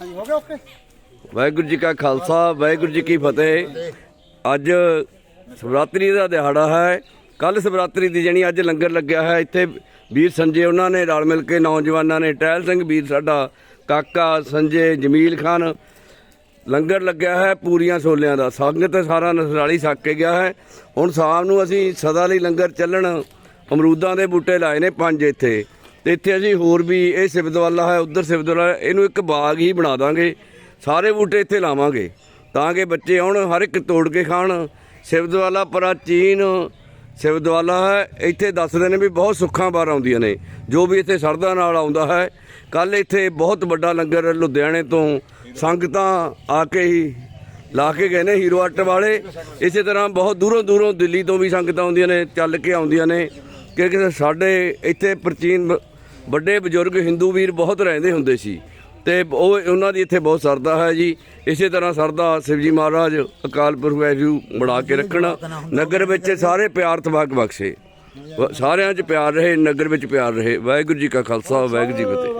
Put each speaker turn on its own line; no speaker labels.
ਹਾਂਜੀ, ਹੋ ਗਿਆ ਓਕੇ
ਵਾਹਿਗੁਰੂ ਜੀ ਕਾ ਖਾਲਸਾ, ਵਾਹਿਗੁਰੂ ਜੀ ਕੀ ਫਤਿਹ। ਅੱਜ ਸ਼ਿਵਰਾਤਰੀ ਦਾ ਦਿਹਾੜਾ ਹੈ। ਕੱਲ ਸ਼ਿਵਰਾਤਰੀ ਦੀ ਜਣੀ ਅੱਜ ਲੰਗਰ ਲੱਗਿਆ ਹੈ। ਇੱਥੇ ਵੀਰ ਸੰਜੇ ਉਹਨਾਂ ਨੇ ਰਲ ਮਿਲ ਕੇ ਨੌਜਵਾਨਾਂ ਨੇ, ਟਹਿਲ ਸਿੰਘ ਵੀਰ ਸਾਡਾ, ਕਾਕਾ ਸੰਜੇ, ਜਮੀਲ ਖਾਨ, ਲੰਗਰ ਲੱਗਿਆ ਹੈ ਪੂਰੀਆਂ ਛੋਲਿਆਂ ਦਾ। ਸੰਗਤ ਸਾਰਾ ਨਸਰਾਲੀ ਛੱਕ ਕੇ ਗਿਆ ਹੈ। ਹੁਣ ਸ਼ਾਮ ਨੂੰ ਅਸੀਂ ਸਦਾ ਲਈ ਲੰਗਰ ਚੱਲਣ, ਅਮਰੂਦਾਂ ਦੇ ਬੂਟੇ ਲਾਏ ਨੇ ਪੰਜ ਇੱਥੇ। ਤੇ ਇੱਥੇ ਅਸੀਂ ਹੋਰ ਵੀ ਇਹ ਸਿਵਦਵਾਲਾ ਹੈ, ਉਧਰ ਸਿਵਦਵਾਲਾ ਇਹਨੂੰ ਇੱਕ ਬਾਗ ਹੀ ਬਣਾ ਦਾਂਗੇ। ਸਾਰੇ ਬੂਟੇ ਇੱਥੇ ਲਾਵਾਂਗੇ, ਤਾਂ ਕਿ ਬੱਚੇ ਆਉਣ, ਹਰ ਇੱਕ ਤੋੜ ਕੇ ਖਾਣ। ਸਿਵਦਵਾਲਾ ਪ੍ਰਾਚੀਨ ਸਿਵਦਵਾਲਾ ਹੈ, ਇੱਥੇ ਦੱਸਦੇ ਨੇ ਵੀ ਬਹੁਤ ਸੁੱਖਾਂ ਬਾਰ ਆਉਂਦੀਆਂ ਨੇ, ਜੋ ਵੀ ਇੱਥੇ ਸਰਦਾ ਨਾਲ ਆਉਂਦਾ ਹੈ। ਕੱਲ ਇੱਥੇ ਬਹੁਤ ਵੱਡਾ ਲੰਗਰ ਲੁਧਿਆਣੇ ਤੋਂ ਸੰਗਤਾਂ ਆ ਕੇ ਹੀ ਲਾ ਕੇ ਗਏ ਨੇ, ਹੀਰੋ ਆਟੇ ਵਾਲੇ। ਇਸੇ ਤਰ੍ਹਾਂ ਬਹੁਤ ਦੂਰੋਂ ਦੂਰੋਂ ਦਿੱਲੀ ਤੋਂ ਵੀ ਸੰਗਤਾਂ ਆਉਂਦੀਆਂ ਨੇ, ਚੱਲ ਕੇ ਆਉਂਦੀਆਂ ਨੇ ਕਿਉਂਕਿ ਸਾਡੇ ਇੱਥੇ ਪ੍ਰਾਚੀਨ ਬ- ਵੱਡੇ ਬਜ਼ੁਰਗ ਹਿੰਦੂ ਵੀਰ ਬਹੁਤ ਰਹਿੰਦੇ ਹੁੰਦੇ ਸੀ ਤੇ ਉਹ ਉਹਨਾਂ ਦੀ ਇੱਥੇ ਬਹੁਤ ਸਰਦਾ ਹੈ ਜੀ। ਇਸੇ ਤਰ੍ਹਾਂ ਸਰਦਾ ਸ਼ਿਵਜੀ ਮਹਾਰਾਜ ਅਕਾਲ ਪੁਰਖ ਵੈਰੂ ਬਣਾ ਕੇ ਰੱਖਣਾ। ਨਗਰ ਵਿੱਚ ਸਾਰੇ ਪਿਆਰ ਤਵਾਕ ਬਖਸ਼ੇ। ਵ- ਸਾਰਿਆਂ 'ਚ ਪਿਆਰ ਰਹੇ, ਨਗਰ ਵਿੱਚ ਪਿਆਰ ਰਹੇ। ਵਾਹਿਗੁਰੂ ਜੀ ਕਾ ਖਾਲਸਾ, ਵਾਹਿਗੁਰੂ ਜੀ ਕੀ ਫਤਿਹ।